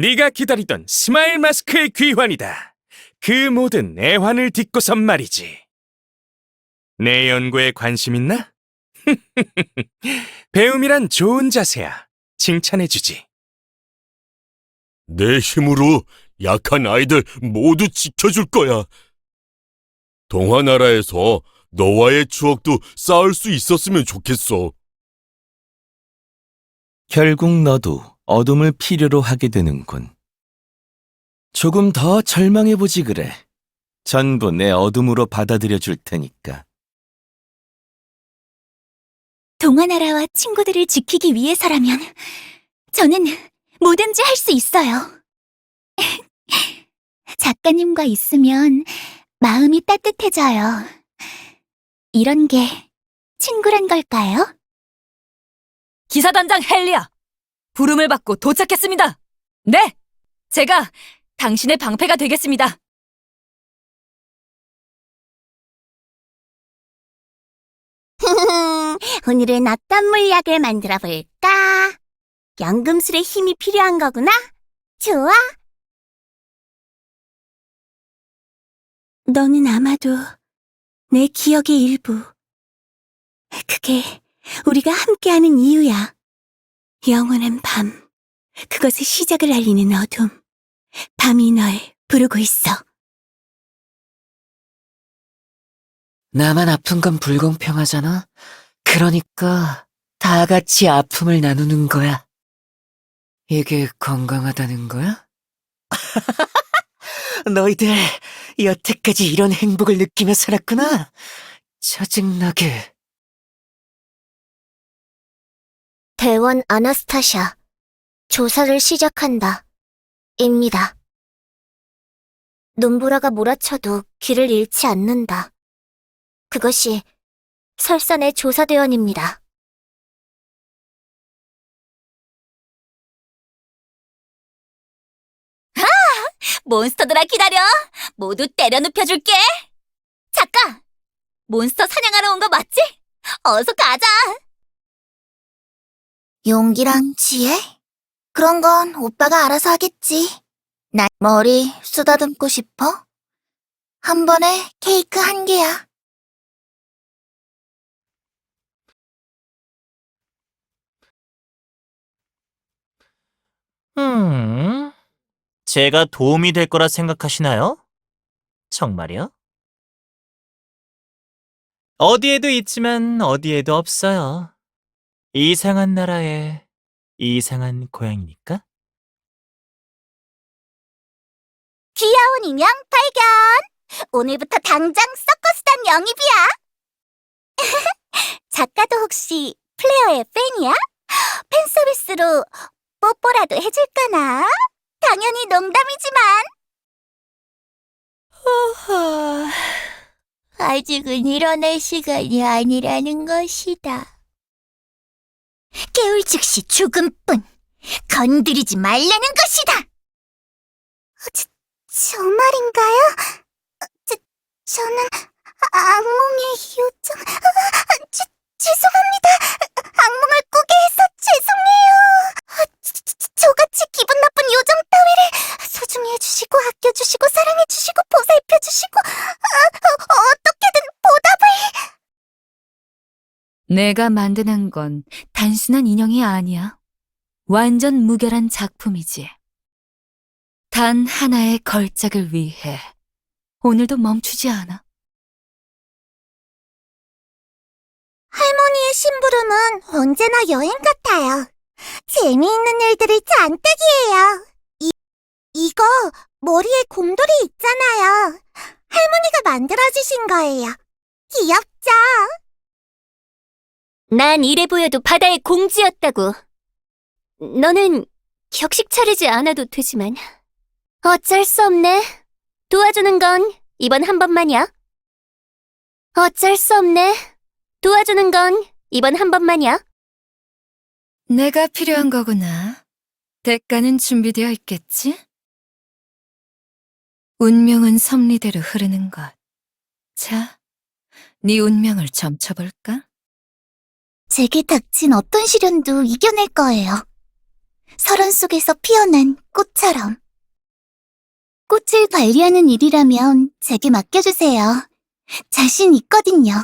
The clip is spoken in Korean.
네가 기다리던 스마일 마스크의 귀환이다. 그 모든 애환을 딛고선 말이지. 내 연구에 관심 있나? 배움이란 좋은 자세야. 칭찬해주지. 내 힘으로 약한 아이들 모두 지켜줄 거야. 동화 나라에서 너와의 추억도 쌓을 수 있었으면 좋겠어. 결국 너도 어둠을 필요로 하게 되는군. 조금 더 절망해보지 그래. 전부 내 어둠으로 받아들여 줄 테니까. 동화나라와 친구들을 지키기 위해서라면 저는 뭐든지 할 수 있어요. 작가님과 있으면 마음이 따뜻해져요. 이런 게 친구란 걸까요? 기사단장 헬리아, 부름을 받고 도착했습니다. 네, 제가 당신의 방패가 되겠습니다. 오늘은 어떤 물약을 만들어 볼까? 연금술의 힘이 필요한 거구나? 좋아. 너는 아마도 내 기억의 일부. 그게 우리가 함께하는 이유야. 영원한 밤. 그것의 시작을 알리는 어둠. 밤이 널 부르고 있어. 나만 아픈 건 불공평하잖아. 그러니까 다 같이 아픔을 나누는 거야. 이게 건강하다는 거야? 너희들 여태까지 이런 행복을 느끼며 살았구나. 짜증나게. 대원 아나스타샤. 조사를 시작한다. 입니다. 눈보라가 몰아쳐도 길을 잃지 않는다. 그것이 설산의 조사대원입니다. 아! 몬스터들아 기다려! 모두 때려 눕혀줄게! 작가! 몬스터 사냥하러 온 거 맞지? 어서 가자! 용기랑 지혜? 그런 건 오빠가 알아서 하겠지. 나 머리 쏟아듬고 싶어? 한 번에 케이크 한 개야. 음, 제가 도움이 될 거라 생각하시나요? 정말요? 어디에도 있지만 어디에도 없어요. 이상한 나라에 이상한 고양이니까? 귀여운 인형 발견! 오늘부터 당장 서커스단 영입이야! 작가도 혹시 플레어의 팬이야? 팬 서비스로 뽀뽀라도 해줄까나? 당연히 농담이지만. 아직은 일어날 시간이 아니라는 것이다. 깨울 즉시 죽음뿐 건드리지 말라는 것이다. 저, 저 말인가요? 저, 저는 악몽의 요정... 아, 죄, 죄송합니다. 내가 만드는 건 단순한 인형이 아니야. 완전 무결한 작품이지. 단 하나의 걸작을 위해 오늘도 멈추지 않아. 할머니의 심부름은 언제나 여행 같아요. 재미있는 일들이 잔뜩이에요. 이, 이거 머리에 곰돌이 있잖아요. 할머니가 만들어주신 거예요. 귀엽죠? 난 이래 보여도 바다의 공주였다고. 너는 격식 차리지 않아도 되지만. 어쩔 수 없네. 도와주는 건 이번 한 번만이야. 어쩔 수 없네. 도와주는 건 이번 한 번만이야. 내가 필요한 거구나. 대가는 준비되어 있겠지? 운명은 섭리대로 흐르는 것. 자, 네 운명을 점쳐볼까? 제게 닥친 어떤 시련도 이겨낼 거예요. 서론 속에서 피어난 꽃처럼. 꽃을 관리하는 일이라면 제게 맡겨주세요. 자신 있거든요.